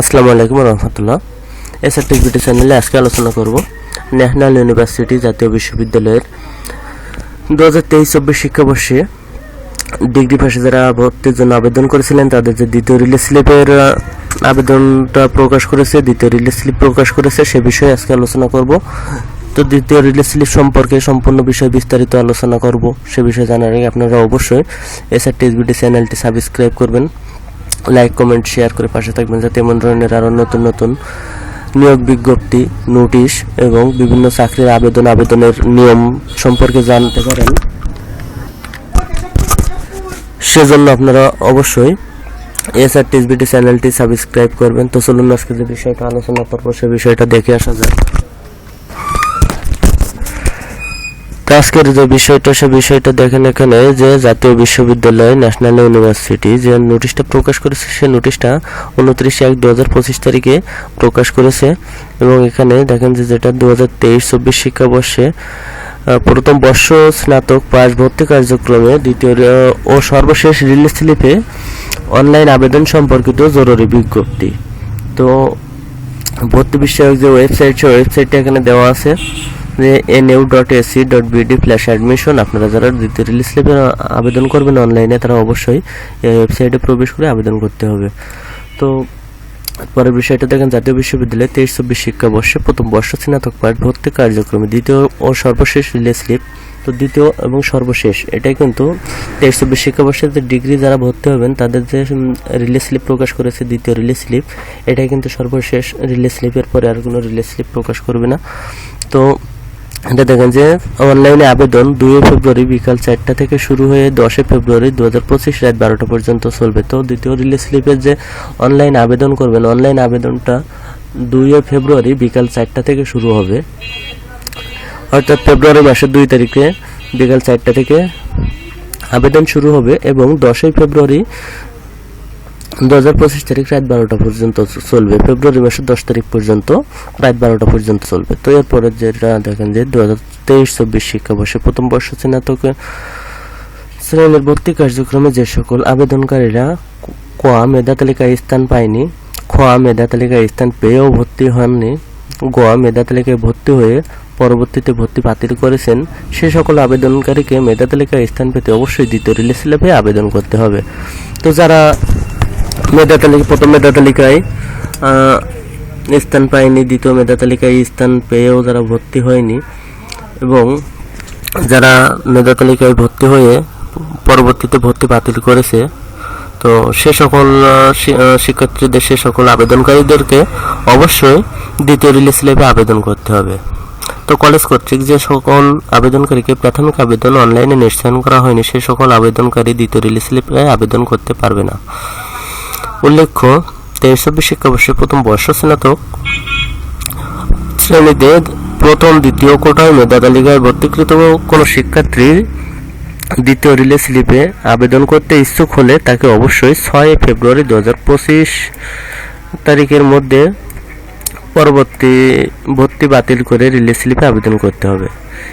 আসসালামু আলাইকুম রহমতুল্লাহ। এসআর টেকবিটি চ্যানেলে আজকে আলোচনা করব ন্যাশনাল ইউনিভার্সিটি জাতীয় বিশ্ববিদ্যালয়ের দু হাজার তেইশ চব্বিশ শিক্ষাবর্ষে ডিগ্রি পাশে যারা ভর্তির জন্য আবেদন করেছিলেন, তাদের যে দ্বিতীয় রিলিজ স্লিপের আবেদনটা প্রকাশ করেছে, দ্বিতীয় রিলিজ স্লিপ প্রকাশ করেছে, সে বিষয়ে আজকে আলোচনা করব। তো দ্বিতীয় রিলিজ স্লিপ সম্পর্কে সম্পূর্ণ বিষয়ে বিস্তারিত আলোচনা করব। সে বিষয়ে জানার আগে আপনারা অবশ্যই এসআর টেকবিটি চ্যানেলটি সাবস্ক্রাইব করবেন। লাইক কমেন্ট শেয়ার করে পাশে থাকবেন যাতে এমন ধরনের আরও নতুন নতুন নিয়োগ বিজ্ঞপ্তি নোটিশ এবং বিভিন্ন চাকরির আবেদন, আবেদনের নিয়ম সম্পর্কে জানতে পারেন। সেজন্য আপনারা অবশ্যই এসআর টিসবিটি চ্যানেলটি সাবস্ক্রাইব করবেন। তো চলুন আজকে যে বিষয়টা আলোচনা করব, সে বিষয়টা দেখে আসা যায় তো আজকের যে বিষয়টা, সে বিষয়টা দেখেন এখানে যে জাতীয় বিশ্ববিদ্যালয় ন্যাশনাল ইউনিভার্সিটি যে নোটিশটা প্রকাশ করেছে, সে নোটিশটা উনত্রিশে এক দু হাজার পঁচিশ তারিখে প্রকাশ করেছে। এবং এখানে দেখেন যে যেটা দু হাজার তেইশ চব্বিশ শিক্ষাবর্ষে প্রথম বর্ষ স্নাতক পাস ভর্তি কার্যক্রমে দ্বিতীয় ও সর্বশেষ রিলিজ স্লিপে অনলাইন আবেদন সম্পর্কিত জরুরি বিজ্ঞপ্তি। তো ভর্তি বিষয়ক যে ওয়েবসাইট, সে ওয়েবসাইটটা এখানে দেওয়া আছে। যে N U dot AC dot BD flash admission আপনারা যারা দ্বিতীয় রিলিজ স্লিপে আবেদন করবেন অনলাইনে তারা অবশ্যই এই ওয়েবসাইটে প্রবেশ করে আবেদন করতে হবে। তো পরের বিষয়টা দেখেন, জাতীয় বিশ্ববিদ্যালয়ে তেইশ চব্বিশ শিক্ষাবর্ষে প্রথম বর্ষ স্নাতক পাঠ ভর্তি কার্যক্রমে দ্বিতীয় ও সর্বশেষ রিলিজ স্লিপ তো দ্বিতীয় এবং সর্বশেষ, এটাই কিন্তু তেইশ চব্বিশ শিক্ষাবর্ষের যে ডিগ্রি যারা ভর্তি হবেন, তাদের যে রিলিজ স্লিপ প্রকাশ করেছে দ্বিতীয় রিলিজ স্লিপ এটাই কিন্তু সর্বশেষ রিলিজ স্লিপের পরে আর কোনো রিলিজ স্লিপ প্রকাশ করবে না। তো এটা দেখেন যে অনলাইনে আবেদন দুই ফেব্রুয়ারি বিকাল চারটা থেকে শুরু হয়ে দশই ফেব্রুয়ারি দু হাজার পঁচিশ রাত বারোটা পর্যন্ত চলবে। তো দ্বিতীয় রিলিজ স্লিপের যে অনলাইন আবেদন করবেন অনলাইন আবেদনটা দুই ফেব্রুয়ারি বিকাল চারটা থেকে শুরু হবে। অর্থাৎ ফেব্রুয়ারি মাসের দুই তারিখে বিকাল চারটা থেকে আবেদন শুরু হবে এবং দশই ফেব্রুয়ারি দু হাজার পঁচিশ তারিখ রাত বারোটা পর্যন্ত চলবে। ফেব্রুয়ারি মাসের দশ তারিখ পর্যন্ত রাত বারোটা পর্যন্ত চলবে। তো এরপরে যেটা দেখেন যে দু হাজার তেইশ, চব্বিশ শিক্ষাবর্ষে প্রথম বর্ষ স্নাতক শ্রেণির ভর্তি কার্যক্রমে যে সকল আবেদনকারীরা ক মেধা তালিকায় স্থান পায়নি খ মেধা তালিকায় স্থান পেয়েও ভর্তি হননি গ মেধা তালিকায় ভর্তি হয়ে পরবর্তীতে ভর্তি বাতিল করেছেন, সে সকল আবেদনকারীকে মেধা তালিকায় স্থান পেতে অবশ্যই দ্বিতীয় রিলিজ স্লিপে আবেদন করতে হবে। তো যারা মেধা তালিকা প্রথম মেধা তালিকায় স্থান পায়নি, দ্বিতীয় মেধা তালিকায় স্থান পেয়েও যারা ভর্তি হয়নি এবং যারা মেধা তালিকায় ভর্তি হয়ে পরবর্তীতে ভর্তি বাতিল করেছে, তো সে সকল শিক্ষার্থীদের সে সকল আবেদনকারীদেরকে অবশ্যই দ্বিতীয় রিলিজ স্লিপে আবেদন করতে হবে। তো কলেজ কর্তৃক যে সকল আবেদনকারীকে প্রাথমিক আবেদন অনলাইনে নিশ্চয়ন করা হয়নি, সে সকল আবেদনকারী দ্বিতীয় রিলিজ স্লিপে আবেদন করতে পারবে না। উল্লেখ্য তেইশ চব্বিশ শিক্ষাবর্ষে প্রথম বর্ষ স্নাতক শ্রেণীতে প্রথম, দ্বিতীয় কোটায় মেধা তালিকায় ভর্তিকৃত কোনো শিক্ষার্থীর দ্বিতীয় রিলে স্লিপে আবেদন করতে ইচ্ছুক হলে তাকে অবশ্যই ছয় ফেব্রুয়ারি দু হাজার পঁচিশ তারিখের মধ্যে পরবর্তী ভর্তি বাতিল করে রিলে স্লিপে আবেদন করতে হবে।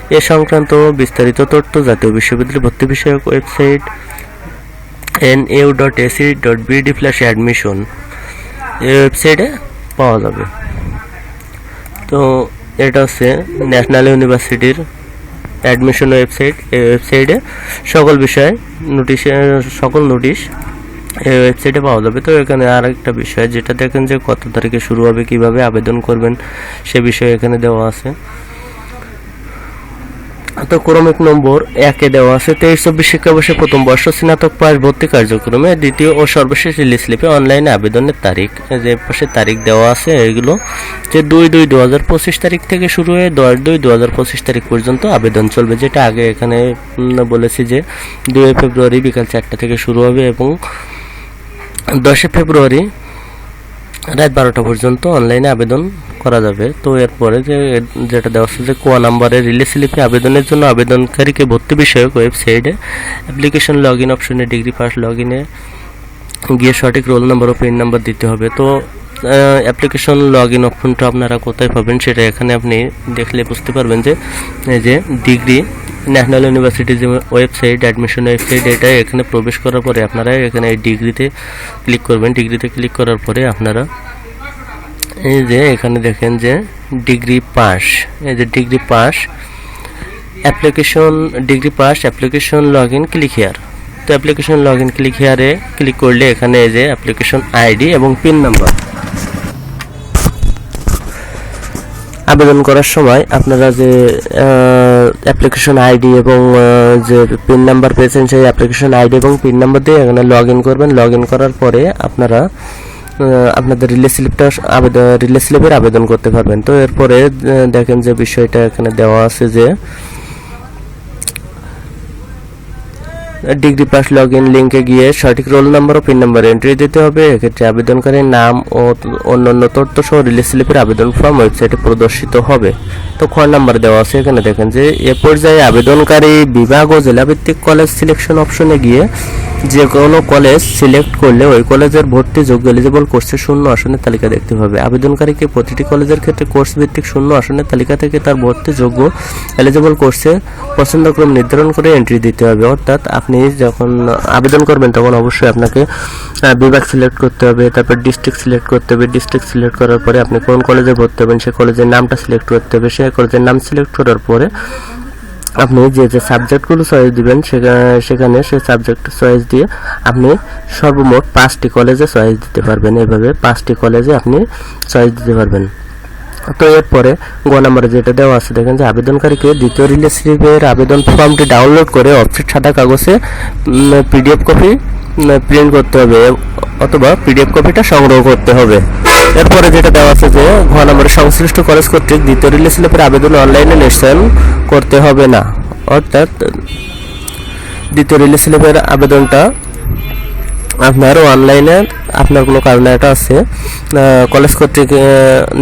এ সংক্রান্ত বিস্তারিত তথ্য জাতীয় বিশ্ববিদ্যালয় ভর্তি বিষয়ক website N U dot AC dot BD flash admission এই ওয়েবসাইটে পাওয়া যাবে। তো এটা হচ্ছে ন্যাশনাল ইউনিভার্সিটির অ্যাডমিশন ওয়েবসাইট এই ওয়েবসাইটে সকল বিষয় নোটিশ সকল নোটিশ এই ওয়েবসাইটে পাওয়া যাবে। তো এখানে আর একটা বিষয়, যেটা দেখেন যে কত তারিখে শুরু হবে, কীভাবে আবেদন করবেন, সে বিষয়ে এখানে দেওয়া আছে। তো ক্রমিক নম্বর একে দেওয়া আছে। তেইশ চব্বিশ শিক্ষাবর্ষে প্রথম বর্ষ স্নাতক পাস ভর্তি কার্যক্রমে দ্বিতীয় ও সর্বশেষ রিলিজ স্লিপে অনলাইনে আবেদনের তারিখ। যে পাশে তারিখ দেওয়া আছে এইগুলো যে দুই দুই দু হাজার পঁচিশ তারিখ থেকে শুরু হয়ে দশ দুই দু হাজার পঁচিশ তারিখ পর্যন্ত আবেদন চলবে। যেটা আগে এখানে বলেছি যে দুই ফেব্রুয়ারি বিকাল চারটা থেকে শুরু হবে এবং দশই ফেব্রুয়ারি রাত বারোটা পর্যন্ত অনলাইনে আবেদন করা যাবে। তো এরপরে যে, যেটা দেওয়া হচ্ছে যে, কোয়া নাম্বারে রিলিজ স্লিপে আবেদনের জন্য আবেদনকারীকে ভর্তি বিষয়ক ওয়েবসাইটে অ্যাপ্লিকেশন লগ ইন অপশনে ডিগ্রি পাস লগ ইনে গিয়ে সঠিক রোল নাম্বার ও পিন নাম্বার দিতে হবে। তো অ্যাপ্লিকেশন লগ ইন অপশনটা আপনারা কোথায় পাবেন সেটা এখানে আপনি দেখলে বুঝতে পারবেন যে, এই যে ডিগ্রি ন্যাশনাল ইউনিভার্সিটির যে ওয়েবসাইট অ্যাডমিশন ওয়েবসাইট এটা এখানে প্রবেশ করার পরে আপনারা এখানে ডিগ্রিতে ক্লিক করবেন। ডিগ্রিতে ক্লিক করার পরে আপনারা এই যে এখানে দেখেন যে ডিগ্রি পাস। এই যে degree pass, application, degree pass, application log in click here. তো অ্যাপ্লিকেশন লগ ইন ক্লিক হেয়ারে ক্লিক করলে এখানে এই যে অ্যাপ্লিকেশন আইডি এবং পিন নাম্বার। আবেদন করার সময় আপনারা যে অ্যাপ্লিকেশন আইডি এবং যে পিন নাম্বার পেয়েছেন সেই অ্যাপ্লিকেশন আইডি এবং পিন নাম্বার দিয়ে এখানে লগ ইন করবেন। লগ ইন করার পরে আপনারা আপনাদের রিলে স্লিপটা আবেদন রিলে স্লিপের আবেদন করতে পারবেন। তো এরপরে দেখেন যে বিষয়টা এখানে দেওয়া আছে যে ডিগ্রি পাস লগ ইন লিঙ্কে গিয়ে সঠিক রোল নাম্বার ও পিন নাম্বার এন্ট্রি দিতে হবে। এক্ষেত্রে আবেদনকারীর নাম ও অন্যান্য তথ্য সহ রিলিজ স্লিপের আবেদন ফর্ম ওয়েবসাইটে প্রদর্শিত হবে। তো খ নাম্বার দেওয়া আছে, এখানে দেখেন যে, এ পর্যায়ে আবেদনকারী বিভাগ ও জেলাভিত্তিক কলেজ সিলেকশন অপশনে গিয়ে যে কোনো কলেজ সিলেক্ট করলে ওই কলেজের ভর্তি যোগ্য এলিজিবল কোর্সের শূন্য আসনের তালিকা দেখতে পাবে। আবেদনকারীকে প্রতিটি কলেজের ক্ষেত্রে কোর্স ভিত্তিক শূন্য আসনের তালিকা থেকে তার ভর্তি যোগ্য এলিজিবল কোর্সে পছন্দক্রম নির্ধারণ করে এন্ট্রি দিতে হবে। অর্থাৎ আপনি যখন আবেদন করবেন, তখন অবশ্যই আপনাকে বিভাগ সিলেক্ট করতে হবে, তারপর ডিস্ট্রিক্ট সিলেক্ট করতে হবে। ডিস্ট্রিক্ট সিলেক্ট করার পরে আপনি কোন কলেজে ভর্তি হবেন সেই কলেজের নামটা সিলেক্ট করতে হবে। সেই কলেজের নাম সিলেক্ট করার পরে আপনি যে যে সাবজেক্টগুলো চয়েস দিবেন, সেখা- সেখানে সেই সাবজেক্ট চয়েস দিয়ে আপনি সর্বমোট পাঁচটি কলেজে চয়েস দিতে পারবেন। এভাবে পাঁচটি কলেজে আপনি চয়েস দিতে পারবেন। তো এরপরে গ নম্বরে যেটা দেওয়া আছে, দেখেন যে আবেদনকারীকে দ্বিতীয় রিলিজ স্লিপের আবেদন ফর্মটি ডাউনলোড করে অফসেট সাদা কাগজে পিডিএফ কপি প্রিন্ট করতে হবে অথবা পিডিএফ কপিটা সংগ্রহ করতে হবে। এরপরে যেটা দেওয়া আছে যে ঘ নম্বরে সংশ্লিষ্ট কলেজ কর্তৃক দ্বিতীয় রিলিজ স্লিপের আবেদন অনলাইনে নিশ্চয়ন করতে হবে না। অর্থাৎ, দ্বিতীয় রিলিজ স্লিপের আবেদনটা আপনার অনলাইনে আপনার কোনো কারণে এটা আছে। কলেজ কর্তৃক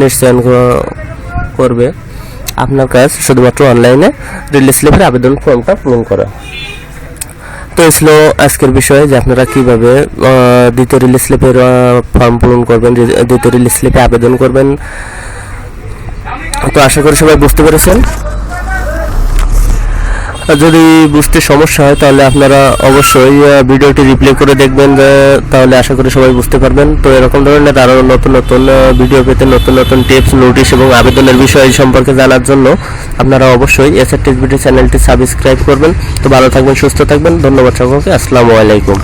নিশ্চয়ন করবে। আপনার কাজ শুধুমাত্র অনলাইনে রিলিজ স্লিপের আবেদন ফর্মটা পূরণ করা। তো ছিল আজকের বিষয় যে আপনারা কীভাবে দ্বিতীয় রিলিজ স্লিপের ফর্ম পূরণ করবেন দ্বিতীয় রিলিজ স্লিপে আবেদন করবেন। তো আশা করি সবাই বুঝতে পেরেছেন। যদি বুঝতে সমস্যা হয়, তাহলে আপনারা অবশ্যই ভিডিওটি রিপ্লে করে দেখবেন তাহলে আশা করি সবাই বুঝতে পারবেন। তো এরকম ধরনের আরও নতুন নতুন ভিডিও পেতে নতুন নতুন টিপস নোটিশ এবং আবেদনের বিষয় সম্পর্কে জানার জন্য আপনারা অবশ্যই এসআর ভিডিও চ্যানেলটি সাবস্ক্রাইব করবেন। তো ভালো থাকবেন, সুস্থ থাকবেন। ধন্যবাদ সকলকে। আসসালামু আলাইকুম।